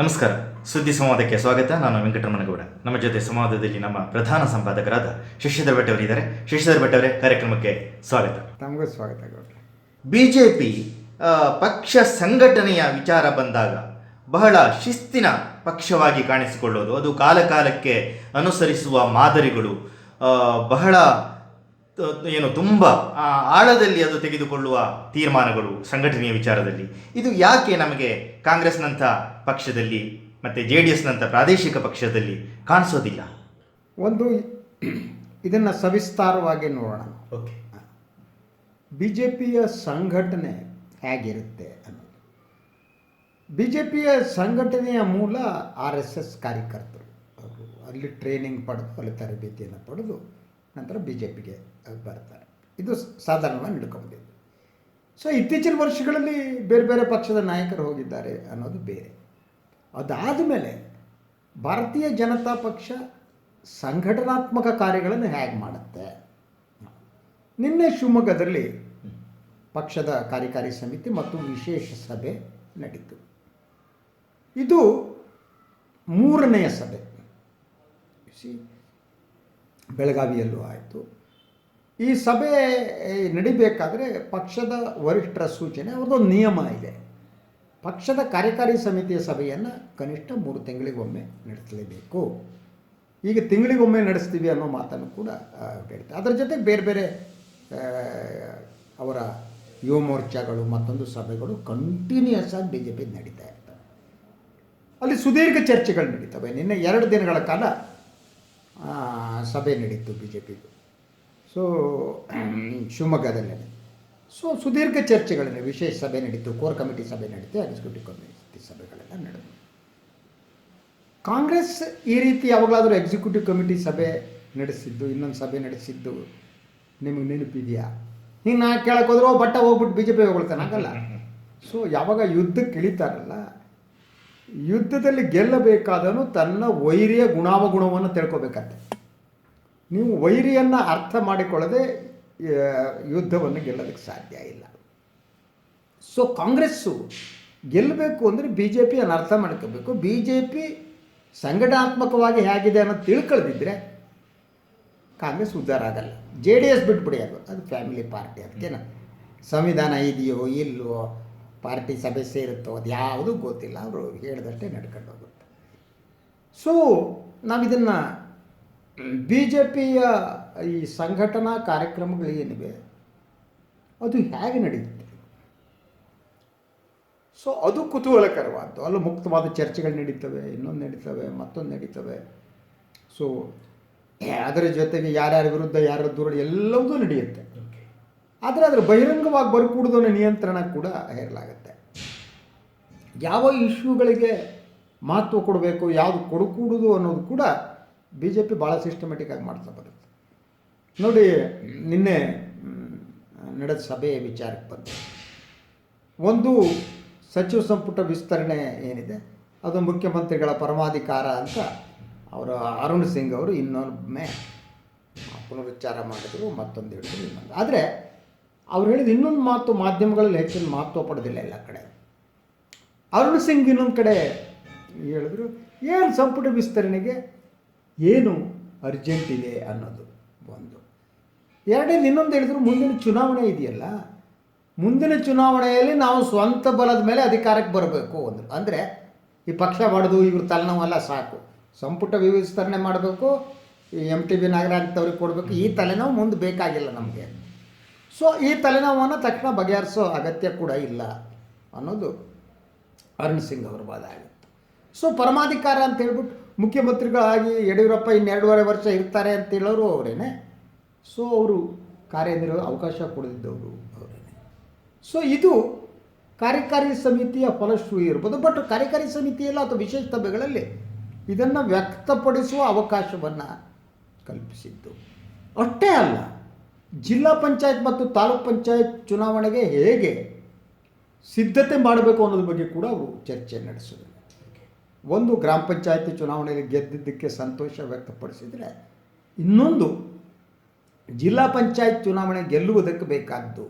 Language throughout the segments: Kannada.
ನಮಸ್ಕಾರ. ಸುದ್ದಿ ಸಂವಾದಕ್ಕೆ ಸ್ವಾಗತ. ನಾನು ವೆಂಕಟರಮಣಗೌಡ. ನಮ್ಮ ಜೊತೆ ಸಂವಾದದಲ್ಲಿ ನಮ್ಮ ಪ್ರಧಾನ ಸಂಪಾದಕರಾದ ಶಶಿಧರ್ ಭಟ್ ಅವರಿದ್ದಾರೆ. ಶಶಿಧರ್ ಭಟ್ ಅವರೇ ಕಾರ್ಯಕ್ರಮಕ್ಕೆ ಸ್ವಾಗತ. ತಮಗೂ ಸ್ವಾಗತ ಜೆ ಪಿ ಪಕ್ಷ ಸಂಘಟನೆಯ ವಿಚಾರ ಬಂದಾಗ ಬಹಳ ಶಿಸ್ತಿನ ಪಕ್ಷವಾಗಿ ಕಾಣಿಸಿಕೊಳ್ಳೋದು. ಅದು ಕಾಲಕಾಲಕ್ಕೆ ಅನುಸರಿಸುವ ಮಾದರಿಗಳು ಬಹಳ ಏನು ತುಂಬ ಆಳದಲ್ಲಿ ಅದು ತೆಗೆದುಕೊಳ್ಳುವ ತೀರ್ಮಾನಗಳು ಸಂಘಟನೆಯ ವಿಚಾರದಲ್ಲಿ. ಇದು ಯಾಕೆ ನಮಗೆ ಕಾಂಗ್ರೆಸ್ನಂಥ ಪಕ್ಷದಲ್ಲಿ ಮತ್ತು ಜೆ ಡಿ ಎಸ್ನಂಥ ಪ್ರಾದೇಶಿಕ ಪಕ್ಷದಲ್ಲಿ ಕಾಣಿಸೋದಿಲ್ಲ? ಒಂದು ಇದನ್ನು ಸವಿಸ್ತಾರವಾಗಿ ನೋಡೋಣ. ಓಕೆ. ಬಿ ಜೆ ಪಿಯ ಸಂಘಟನೆ ಹೇಗಿರುತ್ತೆ ಅನ್ನೋದು. ಬಿ ಜೆ ಪಿಯ ಸಂಘಟನೆಯ ಮೂಲ ಆರ್ ಎಸ್ ಎಸ್ ಕಾರ್ಯಕರ್ತರು. ಅವರು ಅಲ್ಲಿ ಟ್ರೈನಿಂಗ್ ಪಡೆದು ಅಲ್ಲಿ ತರಬೇತಿಯನ್ನು ಪಡೆದು ನಂತರ ಬಿ ಜೆ ಪಿಗೆ ಬರ್ತಾರೆ ಇದು ಸಾಧಾರಣವಾಗಿ ನಡ್ಕೊಂಡಿದ್ದು ಸೊ ಇತ್ತೀಚಿನ ವರ್ಷಗಳಲ್ಲಿ ಬೇರೆ ಬೇರೆ ಪಕ್ಷದ ನಾಯಕರು ಹೋಗಿದ್ದಾರೆ ಅನ್ನೋದು ಬೇರೆ. ಅದಾದ ಮೇಲೆ ಭಾರತೀಯ ಜನತಾ ಪಕ್ಷ ಸಂಘಟನಾತ್ಮಕ ಕಾರ್ಯಗಳನ್ನು ಹೇಗೆ ಮಾಡುತ್ತೆ? ನಿನ್ನೆ ಶಿವಮೊಗ್ಗದಲ್ಲಿ ಪಕ್ಷದ ಕಾರ್ಯಕಾರಿ ಸಮಿತಿ ಮತ್ತು ವಿಶೇಷ ಸಭೆ ನಡೀತು. ಇದು ಮೂರನೆಯ ಸಭೆ. See, ಬೆಳಗಾವಿಯಲ್ಲೂ ಆಯಿತು. ಈ ಸಭೆ ನಡಿಬೇಕಾದರೆ ಪಕ್ಷದ ವರಿಷ್ಠರ ಸೂಚನೆ, ಅವ್ರದ್ದೊಂದು ನಿಯಮ ಇದೆ. ಪಕ್ಷದ ಕಾರ್ಯಕಾರಿ ಸಮಿತಿಯ ಸಭೆಯನ್ನು ಕನಿಷ್ಠ ಮೂರು ತಿಂಗಳಿಗೊಮ್ಮೆ ನಡೆಸಲೇಬೇಕು. ಈಗ ತಿಂಗಳಿಗೊಮ್ಮೆ ನಡೆಸ್ತೀವಿ ಅನ್ನೋ ಮಾತನ್ನು ಕೂಡ ಹೇಳ್ತಾರೆ ಅದರ ಜೊತೆ ಬೇರೆ ಬೇರೆ ಅವರ ಯುವ ಮೋರ್ಚಾಗಳು ಮತ್ತೊಂದು ಸಭೆಗಳು ಕಂಟಿನ್ಯೂಸ್ ಆಗಿ ಬಿ ಜೆ ಪಿ ನಡೀತಾ ಇರ್ತವೆ. ಅಲ್ಲಿ ಸುದೀರ್ಘ ಚರ್ಚೆಗಳು ನಡೀತವೆ. ನಿನ್ನೆ ಎರಡು ದಿನಗಳ ಕಾಲ ಸಭೆ ನಡೀತು ಬಿ ಜೆ ಪಿದು ಸೊ ಶಿವಮೊಗ್ಗದಲ್ಲೇ ಸೊ ಸುದೀರ್ಘ ಚರ್ಚೆಗಳಲ್ಲಿ ವಿಶೇಷ ಸಭೆ ನಡೀತು ಕೋರ್ ಕಮಿಟಿ ಸಭೆ ನಡೀತು ಎಕ್ಸಿಕ್ಯೂಟಿವ್ ಕಮಿಟಿ ಸಭೆಗಳೆಲ್ಲ ನಡೆದು ಕಾಂಗ್ರೆಸ್ ಈ ರೀತಿ ಯಾವಾಗಲಾದರೂ ಎಕ್ಸಿಕ್ಯೂಟಿವ್ ಕಮಿಟಿ ಸಭೆ ನಡೆಸಿದ್ದು ಇನ್ನೊಂದು ಸಭೆ ನಡೆಸಿದ್ದು ನಿಮಗೆ ನೆನಪಿದೆಯಾ? ಹಿಂಗೆ ನಾ ಕೇಳಕ್ಕೆ ಹೋದ್ರೆ "ಓ, ಬಟ್ಟ ಹೋಗ್ಬಿಟ್ಟು ಬಿ ಜೆ ಪಿ ಹೋಗ್ಬಿಡ್ತಾನೆ ಆಗಲ್ಲ ಸೊ ಯಾವಾಗ ಯುದ್ಧಕ್ಕೆ ಇಳಿತಾರಲ್ಲ ಯುದ್ಧದಲ್ಲಿ ಗೆಲ್ಲಬೇಕಾದನು ತನ್ನ ವೈರಿಯ ಗುಣಾವಗುಣವನ್ನು ತಿಳ್ಕೊಬೇಕಂತೆ. ನೀವು ವೈರಿಯನ್ನು ಅರ್ಥ ಮಾಡಿಕೊಳ್ಳದೆ ಯುದ್ಧವನ್ನು ಗೆಲ್ಲೋದಕ್ಕೆ ಸಾಧ್ಯ ಇಲ್ಲ. ಸೊ ಕಾಂಗ್ರೆಸ್ಸು ಗೆಲ್ಲಬೇಕು ಅಂದರೆ ಬಿ ಜೆ ಪಿಯನ್ನು ಅರ್ಥ ಮಾಡ್ಕೋಬೇಕು. ಬಿ ಜೆ ಪಿ ಸಂಘಟನಾತ್ಮಕವಾಗಿ ಹೇಗಿದೆ ಅನ್ನೋದು ತಿಳ್ಕೊಳ್ದಿದ್ರೆ ಕಾಂಗ್ರೆಸ್ ಉದ್ಧಾರ ಆಗಲ್ಲ. ಜೆ ಡಿ ಎಸ್ ಬಿಟ್ಬಿಡಿ ಅದು. ಅದು ಫ್ಯಾಮಿಲಿ ಪಾರ್ಟಿ, ಅದಕ್ಕೇನ? ಸಂವಿಧಾನ ಇದೆಯೋ ಇಲ್ಲವೋ ಪಾರ್ಟಿ ಸಭೆ ಸೇರುತ್ತೋ, ಅದು ಯಾವುದೂ ಗೊತ್ತಿಲ್ಲ. ಅವರು ಹೇಳಿದಷ್ಟೇ ನಡ್ಕೊಂಡು ಹೋಗುತ್ತೆ ಸೊ ನಾವಿದನ್ನು ಬಿ ಜೆ ಪಿಯ ಈ ಸಂಘಟನಾ ಕಾರ್ಯಕ್ರಮಗಳು ಏನಿವೆ, ಅದು ಹೇಗೆ ನಡೆಯುತ್ತೆ? ಸೊ ಅದು ಕುತೂಹಲಕರವಾದ್ದು. ಅಲ್ಲೂ ಮುಕ್ತವಾದ ಚರ್ಚೆಗಳು ನಡೀತವೆ, ಇನ್ನೊಂದು ನಡೀತವೆ, ಮತ್ತೊಂದು ನಡೀತವೆ. ಸೊ ಅದರ ಜೊತೆಗೆ ಯಾರ್ಯಾರ ವಿರುದ್ಧ, ಯಾರ ದೂರ ಎಲ್ಲವೂ ನಡೆಯುತ್ತೆ. ಆದರೆ ಅದರ ಬಹಿರಂಗವಾಗಿ ಬರ್ಕೂಡ್ದು ಅನ್ನೋ ನಿಯಂತ್ರಣ ಕೂಡ ಹೇರಲಾಗುತ್ತೆ. ಯಾವ ಇಶ್ಯೂಗಳಿಗೆ ಮಹತ್ವ ಕೊಡಬೇಕು, ಯಾವುದು ಕೊಡಕೂಡುದು ಅನ್ನೋದು ಕೂಡ ಬಿ ಜೆ ಪಿ ಭಾಳ ಸಿಸ್ಟಮೆಟಿಕ್ಕಾಗಿ ಮಾಡ್ತಾ ಬರುತ್ತೆ ನೋಡಿ, ನಿನ್ನೆ ನಡೆದ ಸಭೆಯ ವಿಚಾರಕ್ಕೆ ಬಂದು. ಒಂದು ಸಚಿವ ಸಂಪುಟ ವಿಸ್ತರಣೆ ಏನಿದೆ, ಅದು ಮುಖ್ಯಮಂತ್ರಿಗಳ ಪರಮಾಧಿಕಾರ ಅಂತ ಅವರು ಅರುಣ್ ಸಿಂಗ್ ಅವರು ಇನ್ನೊಮ್ಮೆ ಪುನರುಚ್ಚಾರ ಮಾಡಿದ್ರು, ಮತ್ತೊಂದು ಹೇಳಿದ್ರು ಆದರೆ ಅವ್ರು ಹೇಳಿದ ಇನ್ನೊಂದು ಮಾತು ಮಾಧ್ಯಮಗಳಲ್ಲಿ ಹೆಚ್ಚಿನ ಮಹತ್ವ ಪಡೆದಿಲ್ಲ ಎಲ್ಲ ಕಡೆ. ಅರುಣ್ ಸಿಂಗ್ ಇನ್ನೊಂದು ಕಡೆ ಹೇಳಿದ್ರು, ಏನು ಸಂಪುಟ ವಿಸ್ತರಣೆಗೆ? ಏನು ಅರ್ಜೆಂಟ್ ಇದೆ ಅನ್ನೋದು ಒಂದು. ಎರಡನೇದು ಇನ್ನೊಂದು ಹೇಳಿದ್ರು, ಮುಂದಿನ ಚುನಾವಣೆ ಇದೆಯಲ್ಲ, ಮುಂದಿನ ಚುನಾವಣೆಯಲ್ಲಿ ನಾವು ಸ್ವಂತ ಬಲದ ಮೇಲೆ ಅಧಿಕಾರಕ್ಕೆ ಬರಬೇಕು. ಅಂದರು. ಅಂದರೆ ಈ ಪಕ್ಷ ಬಡದು ಇವ್ರ ತಲೆನೋವೆಲ್ಲ ಸಾಕು. ಸಂಪುಟ ವಿಸ್ತರಣೆ ಮಾಡಬೇಕು, ಈ ಎಂ ಟಿ ಬಿ ನಾಗರಾಜ್ ಅವ್ರಿಗೆ ಕೊಡಬೇಕು, ಈ ತಲೆನೋವು ಮುಂದೆ ಬೇಕಾಗಿಲ್ಲ ನಮಗೆ. ಸೊ ಈ ತಲೆನೋವನ್ನು ತಕ್ಷಣ ಬಗೆಹರಿಸೋ ಅಗತ್ಯ ಕೂಡ ಇಲ್ಲ ಅನ್ನೋದು ಅರುಣ್ ಸಿಂಗ್ ಅವರ ವಾದ ಆಗಿತ್ತು ಸೊ ಪರಮಾಧಿಕಾರ ಅಂತ ಹೇಳ್ಬಿಟ್ಟು ಮುಖ್ಯಮಂತ್ರಿಗಳಾಗಿ ಯಡಿಯೂರಪ್ಪ ಇನ್ನೆರಡೂವರೆ ವರ್ಷ ಇರ್ತಾರೆ ಅಂತ ಹೇಳೋರು ಅವರೇನೆ. ಸೊ ಅವರು ಕಾರ್ಯನಿರ್ವ ಅವಕಾಶ ಕೊಡದಿದ್ದವರು ಅವರೇನೆ. ಸೊ ಇದು ಕಾರ್ಯಕಾರಿ ಸಮಿತಿಯ ಫಲಶ್ರುತಿ ಇರ್ಬೋದು ಬಟ್ ಕಾರ್ಯಕಾರಿ ಸಮಿತಿಯಲ್ಲ ಅಥವಾ ವಿಶೇಷ ಸಭೆಗಳಲ್ಲಿ ಇದನ್ನು ವ್ಯಕ್ತಪಡಿಸುವ ಅವಕಾಶವನ್ನು ಕಲ್ಪಿಸಿದ್ದು. ಅಷ್ಟೇ ಅಲ್ಲ ಜಿಲ್ಲಾ ಪಂಚಾಯತ್ ಮತ್ತು ತಾಲೂಕ್ ಪಂಚಾಯತ್ ಚುನಾವಣೆಗೆ ಹೇಗೆ ಸಿದ್ಧತೆ ಮಾಡಬೇಕು ಅನ್ನೋದ್ರ ಬಗ್ಗೆ ಕೂಡ ಅವರು ಚರ್ಚೆ ನಡೆಸಿದರು. ಒಂದು ಗ್ರಾಮ ಪಂಚಾಯತಿ ಚುನಾವಣೆಯಲ್ಲಿ ಗೆದ್ದಿದ್ದಕ್ಕೆ ಸಂತೋಷ ವ್ಯಕ್ತಪಡಿಸಿದರೆ ಇನ್ನೊಂದು ಜಿಲ್ಲಾ ಪಂಚಾಯತ್ ಚುನಾವಣೆ ಗೆಲ್ಲುವುದಕ್ಕೆ ಬೇಕಾದ್ದು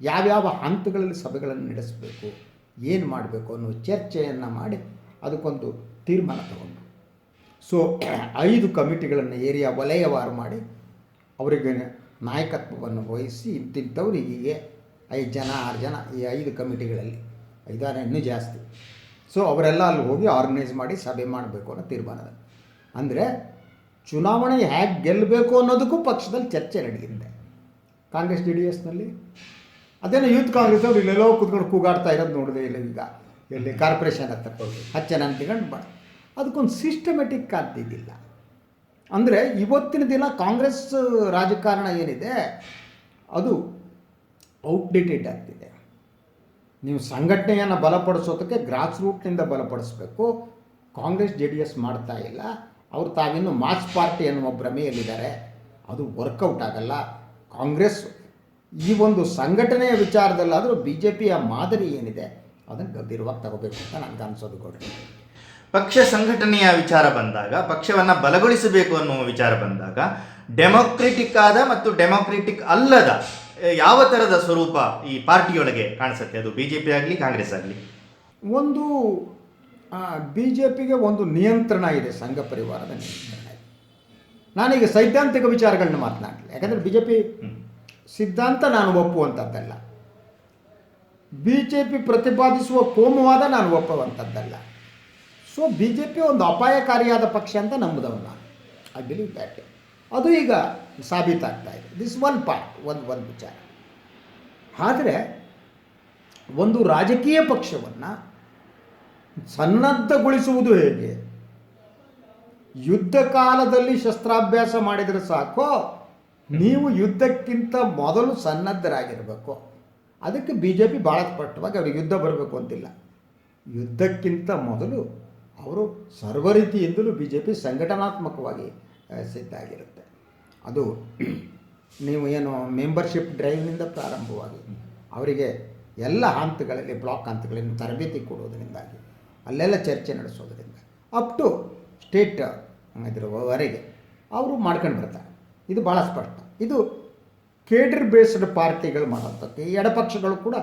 ಯಾವ್ಯಾವ ಹಂತಗಳಲ್ಲಿ ಸಭೆಗಳನ್ನು ನಡೆಸಬೇಕು, ಏನು ಮಾಡಬೇಕು ಅನ್ನೋ ಚರ್ಚೆಯನ್ನು ಮಾಡಿ ಅದಕ್ಕೊಂದು ತೀರ್ಮಾನ ತಗೊಂಡು. ಸೊ ಐದು ಕಮಿಟಿಗಳನ್ನು ಏರಿಯಾ ವಲಯವಾರು ಮಾಡಿ ಅವರಿಗೆ ನಾಯಕತ್ವವನ್ನು ವಹಿಸಿ ಇಂತಿಂಥವ್ರು ಹೀಗೆ ಐದು ಜನ, ಆರು ಜನ ಈ ಐದು ಕಮಿಟಿಗಳಲ್ಲಿ ಐದಾರು ಇನ್ನೂ ಜಾಸ್ತಿ. ಸೊ ಅವರೆಲ್ಲ ಅಲ್ಲಿ ಹೋಗಿ ಆರ್ಗನೈಸ್ ಮಾಡಿ ಸಭೆ ಮಾಡಬೇಕು ಅನ್ನೋ ತೀರ್ಮಾನ ಅಂದರೆ ಚುನಾವಣೆ ಹೇಗೆ ಗೆಲ್ಲಬೇಕು ಅನ್ನೋದಕ್ಕೂ ಪಕ್ಷದಲ್ಲಿ ಚರ್ಚೆ ನಡೆಯುತ್ತೆ ಕಾಂಗ್ರೆಸ್ ಜೆ ಡಿ ಎಸ್ನಲ್ಲಿ ಅದೇನೋ ಯೂತ್ ಕಾಂಗ್ರೆಸ್ ಅವರು ಇಲ್ಲೆಲ್ಲೋ ಕೂತ್ಕೊಂಡು ಕೂಗಾಡ್ತಾ ಇರೋದು ನೋಡಿದೆ ಇಲ್ಲ ಈಗ. ಎಲ್ಲಿ ಕಾರ್ಪೊರೇಷನ್ ಹತ್ರ ಹತ್ತು ಜನ ಬಾ. ಅದಕ್ಕೊಂದು ಸಿಸ್ಟಮೆಟಿಕ್ ಆಗ್ತಿದ್ದಿಲ್ಲ ಅಂದರೆ ಇವತ್ತಿನ ದಿನ ಕಾಂಗ್ರೆಸ್ ರಾಜಕಾರಣ ಏನಿದೆ? ಅದು ಔಟ್ಡೇಟೆಡ್ ಆಗ್ತಿದೆ. ನೀವು ಸಂಘಟನೆಯನ್ನು ಬಲಪಡಿಸೋದಕ್ಕೆ ಗ್ರಾಸ್ ರೂಟ್ನಿಂದ ಬಲಪಡಿಸಬೇಕು. ಕಾಂಗ್ರೆಸ್ ಜೆ ಡಿ ಎಸ್ ಮಾಡ್ತಾ ಇಲ್ಲ. ಅವರು ತಾವಿನ್ನು ಮಾಸ್ ಪಾರ್ಟಿ ಎನ್ನುವ ಭ್ರಮೆಯಲ್ಲಿದ್ದಾರೆ. ಅದು ವರ್ಕೌಟ್ ಆಗಲ್ಲ. ಕಾಂಗ್ರೆಸ್ ಈ ಒಂದು ಸಂಘಟನೆಯ ವಿಚಾರದಲ್ಲಾದರೂ ಬಿ ಜೆ ಪಿಯ ಮಾದರಿ ಏನಿದೆ, ಅದನ್ನು ಗಂಭೀರವಾಗಿ ತಗೋಬೇಕು ಅಂತ ನನಗೆ ಅನಿಸೋದು ಕೊಡ್ರಿ ಪಕ್ಷ ಸಂಘಟನೆಯ ವಿಚಾರ ಬಂದಾಗ ಪಕ್ಷವನ್ನು ಬಲಗೊಳಿಸಬೇಕು ಅನ್ನುವ ವಿಚಾರ ಬಂದಾಗ ಡೆಮೋಕ್ರೆಟಿಕ್ ಆದ ಮತ್ತು ಡೆಮೋಕ್ರೆಟಿಕ್ ಅಲ್ಲದ ಯಾವ ಥರದ ಸ್ವರೂಪ ಈ ಪಾರ್ಟಿಯೊಳಗೆ ಕಾಣಿಸುತ್ತೆ? ಅದು ಬಿ ಜೆ ಪಿ ಆಗಲಿ ಕಾಂಗ್ರೆಸ್ ಆಗಲಿ. ಒಂದು ಬಿ ಜೆ ಪಿಗೆ ಒಂದು ನಿಯಂತ್ರಣ ಇದೆ ಸಂಘ ಪರಿವಾರದ ನಿಯಂತ್ರಣ ಇದೆ. ನಾನೀಗ ಸೈದ್ಧಾಂತಿಕ ವಿಚಾರಗಳನ್ನ ಮಾತನಾಡಲಿ ಯಾಕಂದರೆ ಬಿ ಜೆ ಪಿ ಸಿದ್ಧಾಂತ ನಾನು ಒಪ್ಪುವಂಥದ್ದಲ್ಲ ಬಿ ಜೆ ಪಿ ಪ್ರತಿಪಾದಿಸುವ ಕೋಮುವಾದ ನಾನು ಒಪ್ಪುವಂಥದ್ದಲ್ಲ ಸೊ ಬಿ ಜೆ ಪಿ ಒಂದು ಅಪಾಯಕಾರಿಯಾದ ಪಕ್ಷ ಅಂತ ನಂಬುದವನು ನಾನು ಐ ಬಿಲೀವ್ ದ್ಯಾಟ್ ಅದು ಈಗ ಸಾಬೀತಾಗ್ತಾ ಇದೆ. ದಿಸ್ ಒನ್ ಪಾರ್ಟ್ ಒಂದು ಒಂದು ವಿಚಾರ. ಆದರೆ, ಒಂದು ರಾಜಕೀಯ ಪಕ್ಷವನ್ನು ಸನ್ನದ್ಧಗೊಳಿಸುವುದು ಹೇಗೆ? ಯುದ್ಧ ಕಾಲದಲ್ಲಿ ಶಸ್ತ್ರಾಭ್ಯಾಸ ಮಾಡಿದರೆ ಸಾಕು, ನೀವು ಯುದ್ಧಕ್ಕಿಂತ ಮೊದಲು ಸನ್ನದ್ಧರಾಗಿರಬೇಕು. ಅದಕ್ಕೆ ಬಿ ಜೆ ಪಿ ಭಾಳ ಸ್ಪಷ್ಟವಾಗಿ ಅವ್ರಿಗೆ ಯುದ್ಧ ಬರಬೇಕು ಅಂತಿಲ್ಲ. ಯುದ್ಧಕ್ಕಿಂತ ಮೊದಲು ಅವರು ಸರ್ವ ರೀತಿಯಿಂದಲೂ ಬಿ ಜೆ ಪಿ ಸಂಘಟನಾತ್ಮಕವಾಗಿ ಸಿದ್ಧ ಆಗಿರುತ್ತೆ ಅದು ನೀವು ಏನು ಮೆಂಬರ್ಶಿಪ್ ಡ್ರೈವ್ನಿಂದ ಪ್ರಾರಂಭವಾಗಿ ಅವರಿಗೆ ಎಲ್ಲ ಹಂತಗಳಲ್ಲಿ, ಬ್ಲಾಕ್ ಹಂತಗಳಲ್ಲಿ ತರಬೇತಿ ಕೊಡೋದರಿಂದಾಗಿ ಅಲ್ಲೆಲ್ಲ ಚರ್ಚೆ ನಡೆಸೋದರಿಂದ, ಅಪ್ ಟು ಸ್ಟೇಟ್ ಇದರವರೆಗೆ ಅವರು ಮಾಡ್ಕೊಂಡು ಬರ್ತಾರೆ. ಇದು ಭಾಳ ಸ್ಪಷ್ಟ. ಇದು ಕೇಡರ್ ಬೇಸ್ಡ್ ಪಾರ್ಟಿಗಳು ಮಾಡೋಂಥದ್ದು ಎಡಪಕ್ಷಗಳು ಕೂಡ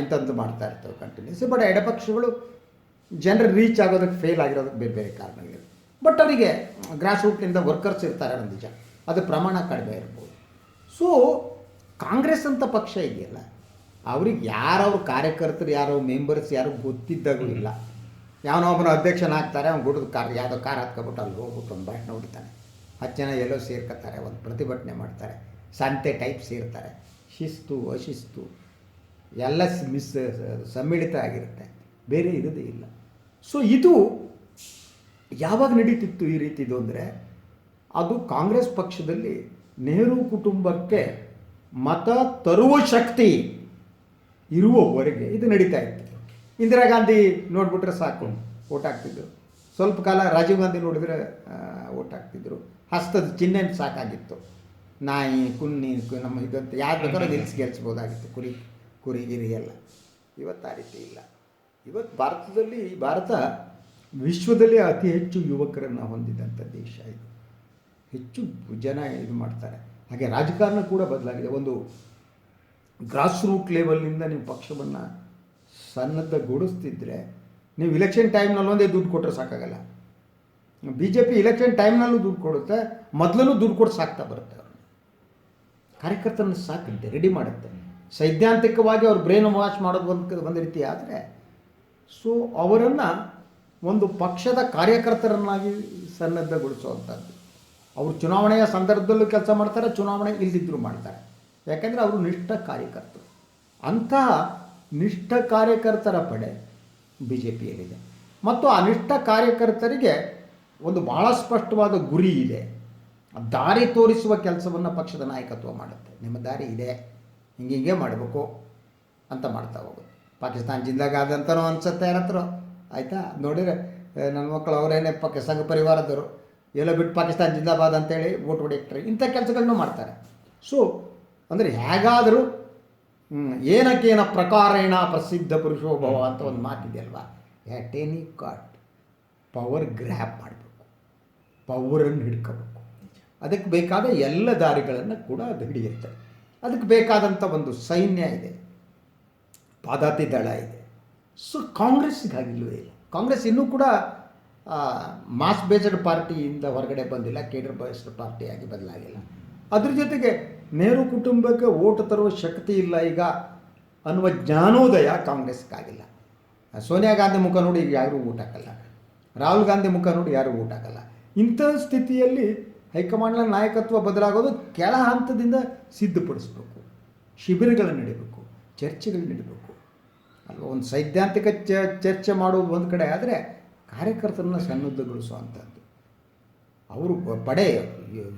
ಇಂಥದ್ದು ಮಾಡ್ತಾ ಇರ್ತವೆ ಕಂಟಿನ್ಯೂಸ್ ಬಟ್ ಎಡಪಕ್ಷಗಳು ಜನರು ರೀಚ್ ಆಗೋದಕ್ಕೆ ಫೇಲ್ ಆಗಿರೋದಕ್ಕೆ ಬೇರೆ ಬೇರೆ ಕಾರಣಗಳಿವೆ. ಬಟ್ ಅವರಿಗೆ ಗ್ರಾಸ್ ರೂಟ್ನಿಂದ ವರ್ಕರ್ಸ್ ಇರ್ತಾರೆ ಅನ್ನೋ ನಿಜ. ಅದು ಪ್ರಮಾಣ ಕಡಿಮೆ ಇರ್ಬೋದು. ಸೊ ಕಾಂಗ್ರೆಸ್ ಅಂತ ಪಕ್ಷ ಇದೆಯಲ್ಲ, ಅವ್ರಿಗೆ ಯಾರವ್ರ ಕಾರ್ಯಕರ್ತರು, ಯಾರೋ ಮೆಂಬರ್ಸ್ ಯಾರು ಗೊತ್ತಿದ್ದಾಗೂ ಇಲ್ಲ. ಯಾವನೊಬ್ಬನ ಅಧ್ಯಕ್ಷನಾಗ್ತಾರೆ ಅವ್ನು ಗುಡದ ಕಾರ್, ಯಾವುದೋ ಕಾರ್ ಹತ್ಕೊಬಿಟ್ಟು ಅಲ್ಲಿ ಹೋಗ್ಬಿಟ್ಟು ಒಂದು ಭಾಷಣ ಹೊಡಿತಾನೆ ಹತ್ತು ಜನ ಎಲ್ಲೋ ಸೇರ್ಕೊತಾರೆ ಒಂದು ಪ್ರತಿಭಟನೆ ಮಾಡ್ತಾರೆ. ಸಂತೆ ಟೈಪ್ ಸೇರ್ತಾರೆ. ಶಿಸ್ತು, ಅಶಿಸ್ತು, ಎಲ್ಲ ಮಿಸ್ ಸಮ್ಮಿಳಿತ ಆಗಿರುತ್ತೆ. ಬೇರೆ ಇರೋದೇ ಇಲ್ಲ. ಸೊ ಇದು ಯಾವಾಗ ನಡೀತಿತ್ತು ಈ ರೀತಿದು ಅಂದರೆ? ಅದು ಕಾಂಗ್ರೆಸ್ ಪಕ್ಷದಲ್ಲಿ ನೆಹರು ಕುಟುಂಬಕ್ಕೆ ಮತ ತರುವ ಶಕ್ತಿ ಇರುವವರೆಗೆ ಇದು ನಡೀತಾ ಇತ್ತು. ಇಂದಿರಾ ಗಾಂಧಿ ನೋಡ್ಬಿಟ್ರೆ ಸಾಕು, ಓಟ್ ಹಾಕ್ತಿದ್ರು. ಸ್ವಲ್ಪ ಕಾಲ ರಾಜೀವ್ ಗಾಂಧಿ ನೋಡಿದ್ರೆ ಓಟ್ ಹಾಕ್ತಿದ್ರು. ಹಸ್ತದ ಚಿಹ್ನೆ ಸಾಕಾಗಿತ್ತು. ನಾಯಿ, ಕುನ್ನಿ ನಮ್ಮ ಇದಂತ ಯಾರು ಬೇಕಾದ್ರೂ ಗೆಲ್ಸಿ ಗೆಲ್ಸ್ಬೋದಾಗಿತ್ತು, ಕುರಿ ಕುರಿ ಗಿರಿ ಎಲ್ಲ. ಇವತ್ತು ಆ ರೀತಿ ಇಲ್ಲ. ಇವತ್ತು ಭಾರತದಲ್ಲಿ, ಭಾರತ ವಿಶ್ವದಲ್ಲೇ ಅತಿ ಹೆಚ್ಚು ಯುವಕರನ್ನು ಹೊಂದಿದಂಥ ದೇಶ ಇದು. ಹೆಚ್ಚು ಜನ ಇದು ಮಾಡ್ತಾರೆ. ಹಾಗೆ ರಾಜಕಾರಣ ಕೂಡ ಬದಲಾಗಿದೆ. ಒಂದು ಗ್ರಾಸ್ ರೂಟ್ ಲೆವೆಲ್ನಿಂದ ನೀವು ಪಕ್ಷವನ್ನು ಸನ್ನದ್ಧಗೊಳಿಸ್ತಿದ್ರೆ ನೀವು ಇಲೆಕ್ಷನ್ ಟೈಮ್ನಲ್ಲಿ ಒಂದೇ ದುಡ್ಡು ಕೊಟ್ಟರೆ ಸಾಕಾಗಲ್ಲ. ಬಿ ಜೆ ಪಿ ಇಲೆಕ್ಷನ್ ಟೈಮ್ನಲ್ಲೂ ದುಡ್ಡು ಕೊಡುತ್ತೆ ಮೊದಲೂ ದುಡ್ಡು ಕೊಟ್ಟು ಸಾಕ್ತಾ ಬರುತ್ತೆ ಅವ್ರನ್ನ ಕಾರ್ಯಕರ್ತರನ್ನು ಸಾಕುತ್ತೆ ರೆಡಿ ಮಾಡುತ್ತೆ. ಸೈದ್ಧಾಂತಿಕವಾಗಿ ಅವ್ರ ಬ್ರೈನ್ ವಾಶ್ ಮಾಡೋದು ಒಂದು ಒಂದು ರೀತಿ ಆದರೆ ಸೊ ಅವರನ್ನು ಒಂದು ಪಕ್ಷದ ಕಾರ್ಯಕರ್ತರನ್ನಾಗಿ ಸನ್ನದ್ಧಗೊಳಿಸುವಂಥದ್ದು. ಅವರು ಚುನಾವಣೆಯ ಸಂದರ್ಭದಲ್ಲೂ ಕೆಲಸ ಮಾಡ್ತಾರೆ, ಚುನಾವಣೆ ಇಲ್ಲದಿದ್ದರೂ ಮಾಡ್ತಾರೆ. ಯಾಕೆಂದರೆ ಅವರು ನಿಷ್ಠ ಕಾರ್ಯಕರ್ತರು. ಅಂತಹ ನಿಷ್ಠ ಕಾರ್ಯಕರ್ತರ ಪಡೆ ಬಿ ಜೆ ಪಿಯಲ್ಲಿದೆ ಮತ್ತು ಆ ನಿಷ್ಠ ಕಾರ್ಯಕರ್ತರಿಗೆ ಒಂದು ಬಹಳ ಸ್ಪಷ್ಟವಾದ ಗುರಿ ಇದೆ. ದಾರಿ ತೋರಿಸುವ ಕೆಲಸವನ್ನು ಪಕ್ಷದ ನಾಯಕತ್ವ ಮಾಡುತ್ತೆ. ನಿಮ್ಮ ದಾರಿ ಇದೆ. ಹಿಂಗೆ ಹಿಂಗೆ ಮಾಡಬೇಕು ಅಂತ ಮಾಡ್ತಾ ಹೋಗುತ್ತೆ. ಪಾಕಿಸ್ತಾನ ಜಿಂದಾಗ ಆದಂತನೂ ಅನ್ಸುತ್ತೆ ಯಾರತ್ರ? ಆಯಿತಾ? ನೋಡಿದ್ರೆ ನನ್ನ ಮಕ್ಕಳು ಅವರೇನೇ ಪಕ್ಕ ಸಂಘ ಪರಿವಾರದವರು, ಎಲ್ಲೋ ಬಿಟ್ಟು ಪಾಕಿಸ್ತಾನ ಜಿಂದಾಬಾದ್ ಅಂತೇಳಿ ಓಟ್ ಹೊಡಿಯಕ್ತಾರೆ ಇಂಥ ಕೆಲಸಗಳನ್ನು ಮಾಡ್ತಾರೆ. ಸೊ ಅಂದರೆ ಹೇಗಾದರೂ ಏನಕ್ಕೆ ಏನಕ್ಕೇನ ಪ್ರಕಾರೇಣ ಪ್ರಸಿದ್ಧ ಪುರುಷೋಭವ ಅಂತ ಒಂದು ಮಾತಿದೆಯಲ್ವಾ? At any cost power grab ಮಾಡಬೇಕು. ಪವರನ್ನು ಹಿಡ್ಕೋಬೇಕು. ಅದಕ್ಕೆ ಬೇಕಾದ ಎಲ್ಲ ದಾರಿಗಳನ್ನು ಕೂಡ ಅದು ಹಿಡಿಯುತ್ತೆ. ಅದಕ್ಕೆ ಬೇಕಾದಂಥ ಒಂದು ಸೈನ್ಯ ಇದೆ. ಪಾದಾತಿ ದಳ ಇದೆ. ಸೊ ಕಾಂಗ್ರೆಸ್ಸಿಗಾಗಿಲ್ವೇ ಇಲ್ಲ. ಕಾಂಗ್ರೆಸ್ ಇನ್ನೂ ಕೂಡ ಮಾಸ್ ಬೇಸ್ಡ್ ಪಾರ್ಟಿಯಿಂದ ಹೊರಗಡೆ ಬಂದಿಲ್ಲ ಕೇಡರ್ ಬೇಸ್ಡ್ ಪಾರ್ಟಿಯಾಗಿ ಬದಲಾಗಿಲ್ಲ. ಅದ್ರ ಜೊತೆಗೆ ನೆಹರು ಕುಟುಂಬಕ್ಕೆ ಓಟ್ ತರುವ ಶಕ್ತಿ ಇಲ್ಲ ಈಗ ಅನ್ನುವ ಜ್ಞಾನೋದಯ ಕಾಂಗ್ರೆಸ್ಗಾಗಿಲ್ಲ ಸೋನಿಯಾ ಗಾಂಧಿ ಮುಖ ನೋಡಿ ಈಗ ಯಾರೂ ಊಟ ಹಾಕಲ್ಲ. ರಾಹುಲ್ ಗಾಂಧಿ ಮುಖ ನೋಡಿ ಯಾರೂ ಊಟ ಹಾಕಲ್ಲ. ಇಂಥ ಸ್ಥಿತಿಯಲ್ಲಿ ಹೈಕಮಾಂಡ್ನ ನಾಯಕತ್ವ ಬದಲಾಗೋದು ಕೆಳ ಹಂತದಿಂದ ಸಿದ್ಧಪಡಿಸ್ಬೇಕು. ಶಿಬಿರಗಳನ್ನು ನಡೀಬೇಕು ಚರ್ಚೆಗಳು ನಡೀಬೇಕು ಅಲ್ವಾ ಒಂದು ಸೈದ್ಧಾಂತಿಕ ಚ ಚರ್ಚೆ ಮಾಡೋದು ಒಂದು ಕಡೆ ಆದರೆ ಕಾರ್ಯಕರ್ತರನ್ನ ಸನ್ನದ್ಧಗೊಳಿಸುವಂಥದ್ದು ಅವರು ಪಡೆ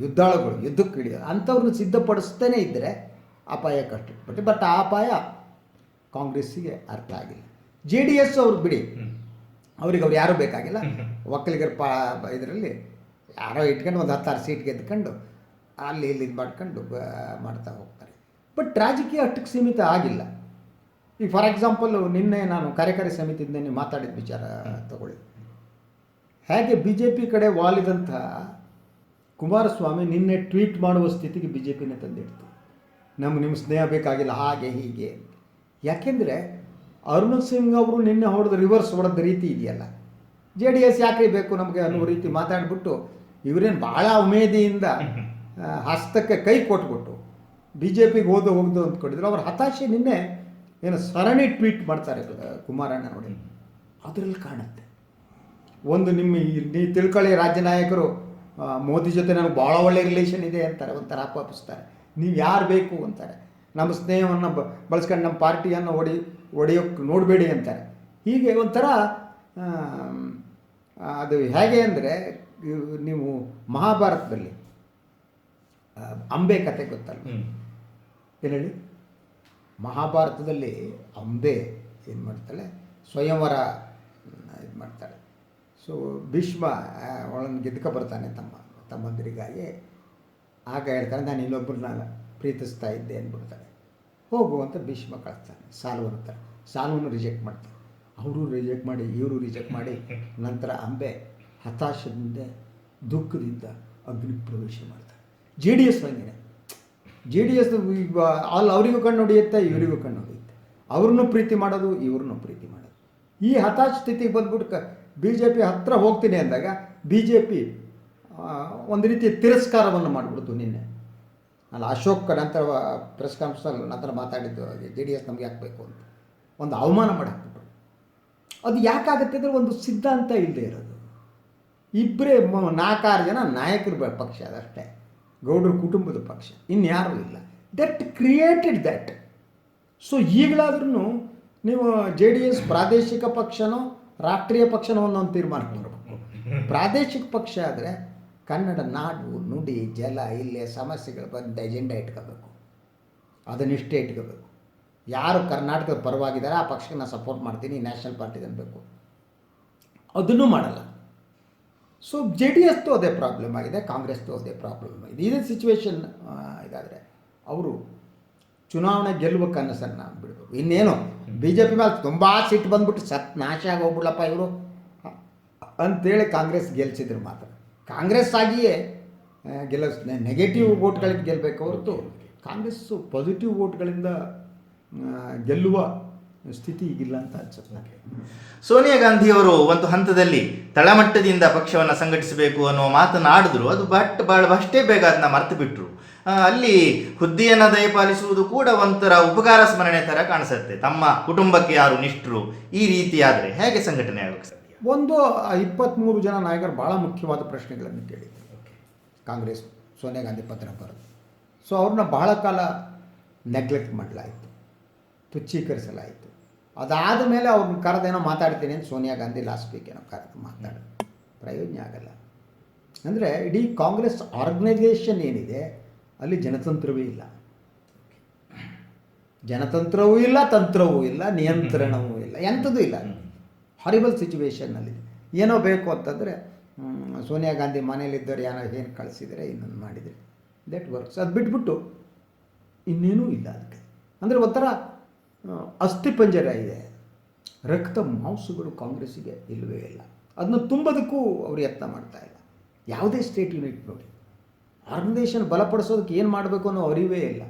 ಯುದ್ಧಾಳುಗಳು ಯುದ್ಧಕ್ಕೆ ಇಳಿಯೋದು ಅಂಥವ್ರನ್ನ ಸಿದ್ಧಪಡಿಸ್ತೇನೆ ಇದ್ದರೆ ಅಪಾಯ ಕಷ್ಟ. ಬಟ್ ಆ ಅಪಾಯ ಕಾಂಗ್ರೆಸ್ಸಿಗೆ ಅರ್ಥ ಆಗಿಲ್ಲ. ಜೆ ಡಿ ಎಸ್ ಅವ್ರು ಬಿಡಿ. ಅವ್ರಿಗೆ ಅವ್ರು ಯಾರೂ ಬೇಕಾಗಿಲ್ಲ. ಒಕ್ಕಲಿಗರ ಪಾ ಇದರಲ್ಲಿ ಯಾರೋ ಇಟ್ಕೊಂಡು ಒಂದು ಹತ್ತಾರು ಸೀಟ್ ಗೆದ್ಕೊಂಡು ಅಲ್ಲಿ ಇಲ್ಲಿ ಇದು ಮಾಡ್ಕೊಂಡು ಮಾಡ್ತಾ ಹೋಗ್ತಾರೆ. ಬಟ್ ರಾಜಕೀಯ ಅಷ್ಟಕ್ಕೆ ಸೀಮಿತ ಆಗಿಲ್ಲ. ಈಗ ಫಾರ್ ಎಕ್ಸಾಂಪಲ್ ನಿನ್ನೆ ನಾನು ಕಾರ್ಯಕಾರಿ ಸಮಿತಿಯಿಂದ ನೀವು ಮಾತಾಡಿದ ವಿಚಾರ ತಗೊಳ್ಳಿ. ಹೇಗೆ ಬಿ ಜೆ ಪಿ ಕಡೆ ವಾಲಿದಂಥ ಕುಮಾರಸ್ವಾಮಿ ನಿನ್ನೆ ಟ್ವೀಟ್ ಮಾಡುವ ಸ್ಥಿತಿಗೆ ಬಿ ಜೆ ಪಿನೇ ತಂದಿಡ್ತು. ನಮ್ಗೆ ನಿಮ್ಮ ಸ್ನೇಹ ಬೇಕಾಗಿಲ್ಲ ಹಾಗೆ ಹೀಗೆ. ಯಾಕೆಂದರೆ ಅರುಣ್ ಸಿಂಗ್ ಅವರು ನಿನ್ನೆ ಹೊಡೆದ ರಿವರ್ಸ್ ಹೊಡೆದ ರೀತಿ ಇದೆಯಲ್ಲ. ಜೆ ಡಿ ಎಸ್ ಯಾಕೆ ಬೇಕು ನಮಗೆ ಅನ್ನೋ ರೀತಿ ಮಾತಾಡಿಬಿಟ್ಟು ಇವರೇನು ಭಾಳ ಉಮೇದಿಯಿಂದ ಹಸ್ತಕ್ಕೆ ಕೈ ಕೊಟ್ಬಿಟ್ಟು ಬಿ ಜೆ ಪಿಗೆ ಹೋದು ಹೋಗ್ದು ಅಂದ್ಕೊಂಡಿದ್ರು ಅವ್ರ ಹತಾಶೆ ನಿನ್ನೆ ಏನು ಸರಣಿ ಟ್ವೀಟ್ ಮಾಡ್ತಾರೆ ಕುಮಾರಣ್ಣ ನೋಡಿ. ಅದರಲ್ಲಿ ಕಾಣುತ್ತೆ. ಒಂದು ನಿಮ್ಮ ಈ- ನೀವು ತಿಳ್ಕೊಳ್ಳಿ ರಾಜ್ಯ ನಾಯಕರು ಮೋದಿ ಜೊತೆ ನನಗೆ ಭಾಳ ಒಳ್ಳೆ ರಿಲೇಷನ್ ಇದೆ ಅಂತಾರೆ ಒಂಥರ ಆಪಾಪಿಸ್ತಾರೆ. ನೀವು ಯಾರು ಬೇಕು ಅಂತಾರೆ. ನಮ್ಮ ಸ್ನೇಹವನ್ನು ಬ ಬಳಸ್ಕೊಂಡು ನಮ್ಮ ಪಾರ್ಟಿಯನ್ನು ಒಡಿ ಒಡೆಯೋಕ್ಕೆ ನೋಡಬೇಡಿ ಅಂತಾರೆ. ಹೀಗೆ ಒಂಥರ ಅದು ಹೇಗೆ ಅಂದರೆ ನೀವು ಮಹಾಭಾರತದಲ್ಲಿ ಅಂಬೆ ಕತೆ ಗೊತ್ತಲ್ಲ ಏನು ಹೇಳಿ? ಮಹಾಭಾರತದಲ್ಲಿ ಅಂಬೆ ಏನು ಮಾಡ್ತಾಳೆ? ಸ್ವಯಂವರ ಇದು ಮಾಡ್ತಾಳೆ. ಸೊ ಭೀಷ್ಮ ಅವಳನ್ನು ಗೆದ್ಕ ಬರ್ತಾನೆ ತಮ್ಮ, ತಮ್ಮಂದಿರಿಗಾಗಿ. ಆಗ ಹೇಳ್ತಾನೆ, ನಾನು ಇನ್ನೊಬ್ಬರನ್ನ ಪ್ರೀತಿಸ್ತಾ ಇದ್ದೆ ಅಂದ್ಬಿಡ್ತಾನೆ ಹೋಗು ಅಂತ ಭೀಷ್ಮ ಕಳಿಸ್ತಾನೆ ಸಾಲು ಅಂತಾರೆ ಸಾಲುವನ್ನು ರಿಜೆಕ್ಟ್ ಮಾಡ್ತಾರೆ ಅವರು ರಿಜೆಕ್ಟ್ ಮಾಡಿ, ಇವರು ರಿಜೆಕ್ಟ್ ಮಾಡಿ, ನಂತರ ಅಂಬೆ ಹತಾಶದಿಂದ ದುಃಖದಿಂದ ಅಗ್ನಿ ಪ್ರವೇಶ ಮಾಡ್ತಾರೆ ಜೆ ಡಿ ಎಸ್ ಹಂಗೇನೆ. ಜೆ ಡಿ ಎಸ್ ಅಲ್ಲಿ ಅವರಿಗೂ ಕಣ್ಣು ಹೊಡೆಯುತ್ತೆ, ಇವರಿಗೂ ಕಣ್ಣು ಹೊಡೆಯುತ್ತೆ. ಅವ್ರನ್ನೂ ಪ್ರೀತಿ ಮಾಡೋದು, ಇವ್ರನ್ನೂ ಪ್ರೀತಿ ಮಾಡೋದು. ಈ ಹತಾಶ ಸ್ಥಿತಿಗೆ ಬಂದ್ಬಿಟ್ಟು ಬಿ ಜೆ ಪಿ ಹತ್ತಿರ ಹೋಗ್ತೀನಿ ಅಂದಾಗ, ಬಿ ಜೆ ಪಿ ಒಂದು ರೀತಿ ತಿರಸ್ಕಾರವನ್ನು ಮಾಡಿಬಿಡ್ತು ನಿನ್ನೆ. ಅಲ್ಲಿ ಅಶೋಕ್ ನಂತರ ಪ್ರೆಸ್ ಕಾನ್ಫರೆನ್ಸಲ್ಲಿ ನಂತರ ಮಾತಾಡಿದ್ದು ಜೆ ಡಿ ಎಸ್ ನಮ್ಗೆ ಹಾಕಬೇಕು ಅಂತ. ಒಂದು ಅವಮಾನ ಮಾಡಿ ಹಾಕ್ಬಿಟ್ರು ಅದು ಯಾಕಾಗತ್ತೆ ಅಂದರೆ ಒಂದು ಸಿದ್ಧಾಂತ ಇಲ್ಲದೆ ಇರೋದು. ಇಬ್ಬರೇ ನಾಲ್ಕಾರು ಜನ ನಾಯಕರು ಪಕ್ಷ ಅದಷ್ಟೇ ಗೌಡರ ಕುಟುಂಬದ ಪಕ್ಷ. ಇನ್ಯಾರೂ ಇಲ್ಲ. ದಟ್ ಕ್ರಿಯೇಟೆಡ್ ದ್ಯಾಟ್ ಸೊ ಈಗಲಾದ್ರೂ ನೀವು ಜೆ ಡಿ ಎಸ್ ಪ್ರಾದೇಶಿಕ ಪಕ್ಷನೋ, ರಾಷ್ಟ್ರೀಯ ಪಕ್ಷನೋ ಅನ್ನೋ ತೀರ್ಮಾನ ಮಾಡಬೇಕು. ಪ್ರಾದೇಶಿಕ ಪಕ್ಷ ಆದರೆ ಕನ್ನಡ ನಾಡು, ನುಡಿ, ಜಲ, ಇಲ್ಲೇ ಸಮಸ್ಯೆಗಳು ಬಂದ ಎಜೆಂಡಾ ಇಟ್ಕೋಬೇಕು. ಅದನ್ನಿಷ್ಟೇ ಇಟ್ಕೋಬೇಕು. ಯಾರು ಕರ್ನಾಟಕದ ಪರವಾಗಿದ್ದಾರೆ ಆ ಪಕ್ಷಕ್ಕೆ ನಾನು ಸಪೋರ್ಟ್ ಮಾಡ್ತೀನಿ ನ್ಯಾಷನಲ್ ಪಾರ್ಟಿ ಅನ್ನಬೇಕು ಅದನ್ನೂ ಮಾಡಲ್ಲ. ಸೊ ಜೆ ಡಿ ಎಸ್ದು ಅದೇ ಪ್ರಾಬ್ಲಮ್ ಆಗಿದೆ ಕಾಂಗ್ರೆಸ್ದು ಅದೇ ಪ್ರಾಬ್ಲಮ್ ಆಗಿದೆ. ಇದೇ ಸಿಚುವೇಶನ್ ಇದಾದರೆ ಅವರು ಚುನಾವಣೆ ಗೆಲ್ಲುವ ಕನಸನ್ನು ಬಿಡಬೇಕು. ಇನ್ನೇನು ಬಿ ಜೆ ಪಿ ಮೇಲೆ ತುಂಬ ಸಿಟ್ಟು ಬಂದ್ಬಿಟ್ಟು ಸತ್ ನಾಶ ಹೋಗ್ಬಿಡಪ್ಪ ಇವರು. ಅಂತೇಳಿ ಕಾಂಗ್ರೆಸ್ ಗೆಲ್ಸಿದ್ರು ಮಾತ್ರ. ಕಾಂಗ್ರೆಸ್ ಆಗಿಯೇ ಗೆಲ್ಲ ಗೆಲ್ಲಿಸ್ ನೆಗೆಟಿವ್ ವೋಟ್ಗಳಿಗೆ ಗೆಲ್ಲಬೇಕು ಹೊರತು ಕಾಂಗ್ರೆಸ್ಸು ಪಾಸಿಟಿವ್ ವೋಟ್ಗಳಿಂದ ಗೆಲ್ಲುವ ಸ್ಥಿತಿ ಈಗಿಲ್ಲ ಅಂತ ಅನ್ಸುತ್ತೆ. ನನಗೆ ಸೋನಿಯಾ ಗಾಂಧಿಯವರು ಒಂದು ಹಂತದಲ್ಲಿ ತಳಮಟ್ಟದಿಂದ ಪಕ್ಷವನ್ನು ಸಂಘಟಿಸಬೇಕು ಅನ್ನುವ ಮಾತನ್ನು ಆಡಿದ್ರು. ಅದು ಬಟ್ ಭಾಳ ಅಷ್ಟೇ ಬೇಗ ಅದನ್ನ ಮರ್ತು ಬಿಟ್ಟರು ಅಲ್ಲಿ ಹುದ್ದೆಯನ್ನು ದಯಪಾಲಿಸುವುದು ಕೂಡ ಒಂಥರ ಉಪಕಾರ ಸ್ಮರಣೆ ಥರ ಕಾಣಿಸುತ್ತೆ. ತಮ್ಮ ಕುಟುಂಬಕ್ಕೆ ಯಾರು ನಿಷ್ಠರು ಈ ರೀತಿ ಆದರೆ ಹೇಗೆ ಸಂಘಟನೆ ಆಗಬೇಕು? ಒಂದು ಇಪ್ಪತ್ತ್ಮೂರು ಜನ ನಾಯಕರು ಭಾಳ ಮುಖ್ಯವಾದ ಪ್ರಶ್ನೆಗಳನ್ನು ಕೇಳಿದರು. ಕಾಂಗ್ರೆಸ್ ಸೋನಿಯಾ ಗಾಂಧಿ ಪತ್ರ ಬರೆದು. ಸೊ ಅವ್ರನ್ನ ಬಹಳ ಕಾಲ ನೆಗ್ಲೆಕ್ಟ್ ಮಾಡಲಾಯಿತು. ತುಚ್ಛೀಕರಿಸಲಾಯಿತು. ಅದಾದ ಮೇಲೆ ಅವ್ರನ್ನ ಕರೆದೇನೋ ಮಾತಾಡ್ತೀನಿ ಅಂತ ಸೋನಿಯಾ ಗಾಂಧಿ ಲಾಸ್ಟ್ ವೀಕ್ ಏನೋ ಕರೆದು ಮಾತಾಡೋದು. ಪ್ರಯೋಜನ ಆಗಲ್ಲ. ಅಂದರೆ ಇಡೀ ಕಾಂಗ್ರೆಸ್ ಆರ್ಗನೈಸೇಷನ್ ಏನಿದೆ, ಅಲ್ಲಿ ಜನತಂತ್ರವೇ ಇಲ್ಲ. ಜನತಂತ್ರವೂ ಇಲ್ಲ, ತಂತ್ರವೂ ಇಲ್ಲ, ನಿಯಂತ್ರಣವೂ ಇಲ್ಲ ಎಂಥದೂ ಇಲ್ಲ. ಹಾರಿಬಲ್ ಸಿಚುವೇಷನ್ನಲ್ಲಿ ಏನೋ ಬೇಕು ಅಂತಂದರೆ ಸೋನಿಯಾ ಗಾಂಧಿ ಮನೇಲಿದ್ದವ್ರು ಏನೋ ಏನು ಕಳಿಸಿದರೆ ಇನ್ನೊಂದು ಮಾಡಿದರೆ ದಟ್ ವರ್ಕ್ಸ್ ಅದು ಬಿಟ್ಬಿಟ್ಟು ಇನ್ನೇನೂ ಇಲ್ಲ ಅದಕ್ಕೆ. ಅಂದರೆ ಒಂಥರ ಅಸ್ಥಿಪಂಜರ ಇದೆ. ರಕ್ತ ಮಾಂಸಗಳು ಕಾಂಗ್ರೆಸ್ಸಿಗೆ ಇಲ್ಲವೇ ಇಲ್ಲ. ಅದನ್ನು ತುಂಬೋದಕ್ಕೂ ಅವರು ಯತ್ನ ಮಾಡ್ತಾ ಇಲ್ಲ. ಯಾವುದೇ ಸ್ಟೇಟ್ ಯೂನಿಟ್ ನೋಡಿ. ಆರ್ಗನೈಸೇಷನ್ ಬಲಪಡಿಸೋದಕ್ಕೆ ಏನು ಮಾಡಬೇಕು ಅನ್ನೋ ಅರಿವೇ ಇಲ್ಲ.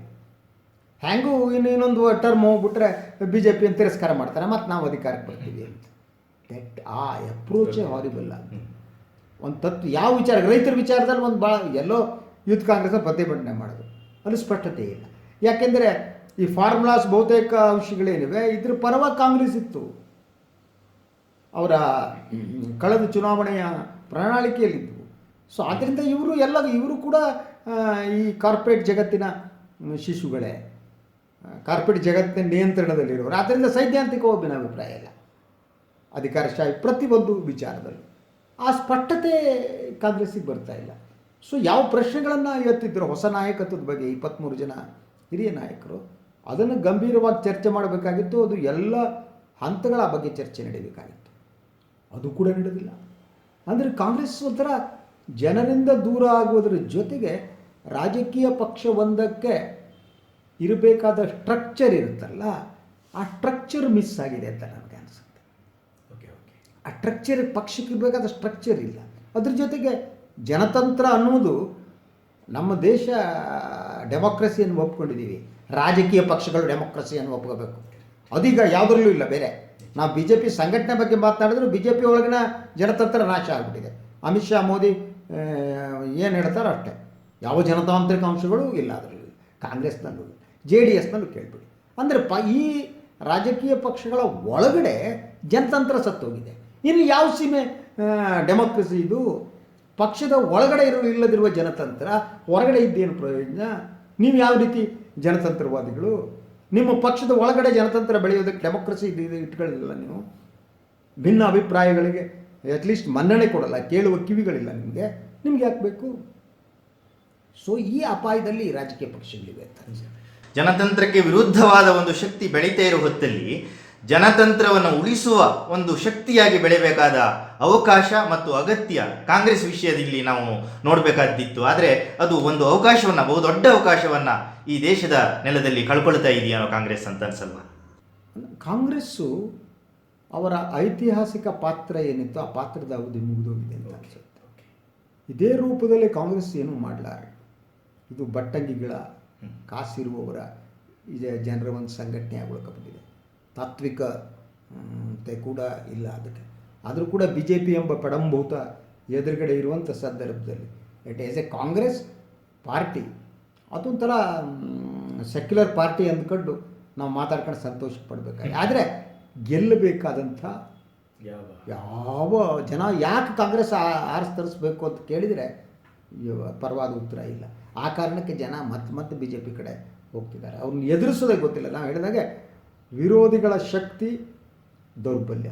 ಹ್ಯಾಂಗೂ ಇನ್ನು ಇನ್ನೊಂದು ಟರ್ಮ್ ಹೋಗ್ಬಿಟ್ರೆ ಬಿ ಜೆ ಪಿಯನ್ನು ತಿರಸ್ಕಾರ ಮಾಡ್ತಾರೆ, ಮತ್ತು ನಾವು ಅಧಿಕಾರಕ್ಕೆ ಬರ್ತೀವಿ ಅಂತ. ದಟ್ ಆ ಅಪ್ರೋಚೇ ಹಾರಿಬಲ್ ಒಂದು ತತ್ವ, ಯಾವ ವಿಚಾರ, ರೈತರ ವಿಚಾರದಲ್ಲಿ ಒಂದು ಭಾಳ ಎಲ್ಲೋ ಯೂತ್ ಕಾಂಗ್ರೆಸ್ ಪ್ರತಿಭಟನೆ ಮಾಡೋದು. ಅಲ್ಲಿ ಸ್ಪಷ್ಟತೆ ಇಲ್ಲ. ಯಾಕೆಂದರೆ ಈ ಫಾರ್ಮುಲಾಸ್ ಬಹುತೇಕ ಅಂಶಗಳೇನಿವೆ, ಇದ್ರ ಪರವಾಗಿ ಕಾಂಗ್ರೆಸ್ ಇತ್ತು. ಅವರ ಕಳೆದ ಚುನಾವಣೆಯ ಪ್ರಣಾಳಿಕೆಯಲ್ಲಿದ್ದವು ಸೊ ಆದ್ದರಿಂದ ಇವರು ಎಲ್ಲ, ಇವರು ಕೂಡ ಈ ಕಾರ್ಪೊರೇಟ್ ಜಗತ್ತಿನ ಶಿಶುಗಳೇ. ಕಾರ್ಪೊರೇಟ್ ಜಗತ್ತಿನ ನಿಯಂತ್ರಣದಲ್ಲಿರುವರು ಆದ್ದರಿಂದ ಸೈದ್ಧಾಂತಿಕ ಅಭಿಪ್ರಾಯ ಇಲ್ಲ. ಅಧಿಕಾರಶಾಹಿ ಪ್ರತಿಯೊಂದು ವಿಚಾರದಲ್ಲಿ. ಆ ಸ್ಪಷ್ಟತೆ ಕಾಂಗ್ರೆಸ್ಸಿಗೆ ಬರ್ತಾ ಇಲ್ಲ. ಸೊ ಯಾವ ಪ್ರಶ್ನೆಗಳನ್ನು ಎತ್ತಿದ್ರು ಹೊಸ ನಾಯಕತ್ವದ ಬಗ್ಗೆ ಇಪ್ಪತ್ತ್ಮೂರು ಜನ ಹಿರಿಯ ನಾಯಕರು. ಅದನ್ನು ಗಂಭೀರವಾಗಿ ಚರ್ಚೆ ಮಾಡಬೇಕಾಗಿತ್ತು ಅದು ಎಲ್ಲ ಹಂತಗಳ ಬಗ್ಗೆ ಚರ್ಚೆ ನಡೀಬೇಕಾಗಿತ್ತು ಅದು ಕೂಡ ನಡೆದಿಲ್ಲ. ಅಂದರೆ ಕಾಂಗ್ರೆಸ್ ಒಂಥರ ಜನರಿಂದ ದೂರ ಆಗುವುದರ ಜೊತೆಗೆ ರಾಜಕೀಯ ಪಕ್ಷ ಒಂದಕ್ಕೆ ಇರಬೇಕಾದ ಸ್ಟ್ರಕ್ಚರ್ ಇರುತ್ತಲ್ಲ ಆ ಸ್ಟ್ರಕ್ಚರ್ ಮಿಸ್ ಆಗಿದೆ ಅಂತ ನನಗೆ ಅನಿಸುತ್ತೆ. ಓಕೆ ಓಕೆ ಆ ಸ್ಟ್ರಕ್ಚರ್ ಪಕ್ಷಕ್ಕೆ ಇರಬೇಕಾದ ಸ್ಟ್ರಕ್ಚರ್ ಇಲ್ಲ. ಅದ್ರ ಜೊತೆಗೆ ಜನತಂತ್ರ ಅನ್ನೋದು ನಮ್ಮ ದೇಶ ಡೆಮೋಕ್ರಸಿಯನ್ನು ಒಪ್ಕೊಂಡಿದ್ದೀವಿ. ರಾಜಕೀಯ ಪಕ್ಷಗಳು ಡೆಮೊಕ್ರಸಿಯನ್ನು ಒಪ್ಕೋಬೇಕು. ಅದೀಗ ಯಾವುದರಲ್ಲೂ ಇಲ್ಲ, ಬೇರೆ. ನಾವು ಬಿ ಜೆ ಪಿ ಸಂಘಟನೆ ಬಗ್ಗೆ ಮಾತನಾಡಿದ್ರು ಬಿ ಜೆ ಪಿ ಒಳಗಿನ ಜನತಂತ್ರ ನಾಶ ಆಗಿಬಿಟ್ಟಿದೆ. ಅಮಿತ್ ಶಾ, ಮೋದಿ ಏನು ಹೇಳ್ತಾರೋ ಅಷ್ಟೇ. ಯಾವ ಜನತಾಂತ್ರಿಕ ಅಂಶಗಳು ಇಲ್ಲ ಅದರಲ್ಲಿ. ಕಾಂಗ್ರೆಸ್ನಲ್ಲೂ ಜೆ ಡಿ ಎಸ್ನಲ್ಲೂ ಕೇಳ್ಬಿಡಿ. ಅಂದರೆ ಪ, ಈ ರಾಜಕೀಯ ಪಕ್ಷಗಳ ಒಳಗಡೆ ಜನತಂತ್ರ ಸತ್ತೋಗಿದೆ. ಇನ್ನು ಯಾವ ಸೀಮೆ ಡೆಮೋಕ್ರಸಿ ಇದು? ಪಕ್ಷದ ಒಳಗಡೆ ಇರೋ, ಇಲ್ಲದಿರುವ ಜನತಂತ್ರ, ಹೊರಗಡೆ ಇದ್ದೇನು ಪ್ರಯೋಜನ? ನೀವು ಯಾವ ರೀತಿ ಜನತಂತ್ರವಾದಿಗಳು, ನಿಮ್ಮ ಪಕ್ಷದ ಒಳಗಡೆ ಜನತಂತ್ರ ಬೆಳೆಯೋದಕ್ಕೆ ಡೆಮೋಕ್ರಸಿ ಇದು ನೀವು. ಭಿನ್ನ ಅಭಿಪ್ರಾಯಗಳಿಗೆ ಅಟ್ಲೀಸ್ಟ್ ಮನ್ನಣೆ ಕೊಡಲ್ಲ, ಕೇಳುವ ಕಿವಿಗಳಿಲ್ಲ ನಿಮಗೆ. ನಿಮ್ಗೆ ಯಾಕೆ ಬೇಕು? ಸೊ ಈ ಅಪಾಯದಲ್ಲಿ ರಾಜಕೀಯ ಪಕ್ಷಗಳಿವೆ ಜನತಂತ್ರಕ್ಕೆ ವಿರುದ್ಧವಾದ ಒಂದು ಶಕ್ತಿ ಬೆಳೀತಾ ಇರೋ ಹೊತ್ತಲ್ಲಿ, ಜನತಂತ್ರವನ್ನು ಉಳಿಸುವ ಒಂದು ಶಕ್ತಿಯಾಗಿ ಬೆಳೆಯಬೇಕಾದ ಅವಕಾಶ ಮತ್ತು ಅಗತ್ಯ ಕಾಂಗ್ರೆಸ್ ವಿಷಯದಲ್ಲಿ ನಾವು ನೋಡಬೇಕಾದಿತ್ತು ಆದರೆ ಅದು ಒಂದು ಅವಕಾಶವನ್ನು ಬಹುದೊಡ್ಡ ಅವಕಾಶವನ್ನು ಈ ದೇಶದ ನೆಲದಲ್ಲಿ ಕಳ್ಕೊಳ್ತಾ ಇದೆಯಾ ಕಾಂಗ್ರೆಸ್ ಅಂತ ಅನ್ಸಲ್ವಾ? ಕಾಂಗ್ರೆಸ್ಸು ಅವರ ಐತಿಹಾಸಿಕ ಪಾತ್ರ ಏನಿತ್ತು ಆ ಪಾತ್ರದ ಅವಧಿ ಮುಗಿದೋಗಿದೆ ಅಂತ ಅನ್ಸುತ್ತೆ. ಇದೇ ರೂಪದಲ್ಲಿ ಕಾಂಗ್ರೆಸ್ ಏನೂ ಮಾಡಲಾರ? ಇದು ಬಟ್ಟಂಗಿಗಳ ಕಾಸಿರುವವರ ಇದೆ ಜನರ ಒಂದು ಸಂಘಟನೆ ಉಳ್ಕೊಂಡ್ಬಿಟ್ಟಿದೆ ತಾತ್ವಿಕ ತಾತ್ವಿಕತೆ ಕೂಡ ಇಲ್ಲ ಅದಕ್ಕೆ. ಆದರೂ ಕೂಡ ಬಿ ಜೆ ಪಿ ಎಂಬ ಪಡಂಭೂತ ಎದುರುಗಡೆ ಇರುವಂಥ ಸಂದರ್ಭದಲ್ಲಿ. It is a Congress party ಅದೊಂಥರ ಸೆಕ್ಯುಲರ್ ಪಾರ್ಟಿ ಅಂದ್ಕೊಂಡು ನಾವು ಮಾತಾಡ್ಕೊಂಡು ಸಂತೋಷ ಪಡಬೇಕಾಗಿ ಆದರೆ ಗೆಲ್ಲಬೇಕಾದಂಥ ಯಾವ? ಜನ ಯಾಕೆ ಕಾಂಗ್ರೆಸ್ ಆರಿಸಿ ತರಿಸ್ಬೇಕು ಅಂತ ಕೇಳಿದರೆ ಪರವಾದ ಉತ್ತರ ಇಲ್ಲ. ಆ ಕಾರಣಕ್ಕೆ ಜನ ಮತ್ತೆ ಮತ್ತೆ ಬಿ ಜೆ ಪಿ ಕಡೆ ಹೋಗ್ತಿದ್ದಾರೆ. ಅವ್ರನ್ನ ಎದುರಿಸೋದೇ ಗೊತ್ತಿಲ್ಲ. ನಾವು ಹೇಳಿದಾಗೆ ವಿರೋಧಿಗಳ ಶಕ್ತಿ ದೌರ್ಬಲ್ಯ.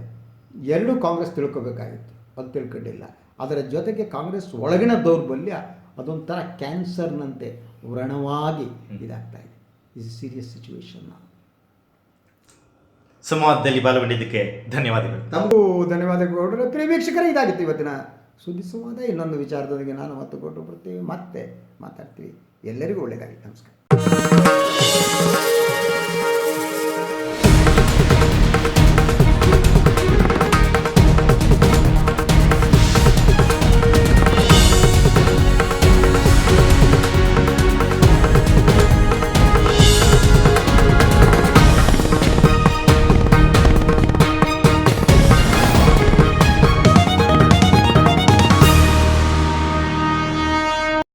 ಎರಡೂ ಕಾಂಗ್ರೆಸ್ ತಿಳ್ಕೊಬೇಕಾಗಿತ್ತು. ಅದು ತಿಳ್ಕೊಂಡಿಲ್ಲ. ಅದರ ಜೊತೆಗೆ ಕಾಂಗ್ರೆಸ್ ಒಳಗಿನ ದೌರ್ಬಲ್ಯ ಅದೊಂಥರ ಕ್ಯಾನ್ಸರ್ನಂತೆ ವ್ರಣವಾಗಿ ಇದಾಗ್ತಾ ಇದೆ. ಇಸ್ ಸೀರಿಯಸ್ ಸಿಚುವೇಶನ್ ಸಂವಾದದಲ್ಲಿ ಪಾಲ್ಗೊಂಡಿದ್ದಕ್ಕೆ ಧನ್ಯವಾದಗಳು. ತಮಗೂ ಧನ್ಯವಾದಗಳು ಪ್ರಿಯ ವೀಕ್ಷಕರೇ ಇದಾಗಿತ್ತು ಇವತ್ತಿನ ಸುದ್ದಿ ಸಂವಾದ. ಇನ್ನೊಂದು ವಿಚಾರದೊಂದಿಗೆ ನಾನು ಮತ್ತು ಕೊಟ್ಟು ಬರ್ತೀವಿ ಮತ್ತೆ ಮಾತಾಡ್ತೀವಿ. ಎಲ್ಲರಿಗೂ ಒಳ್ಳೆಯದಾಗಿ ನಮಸ್ಕಾರ.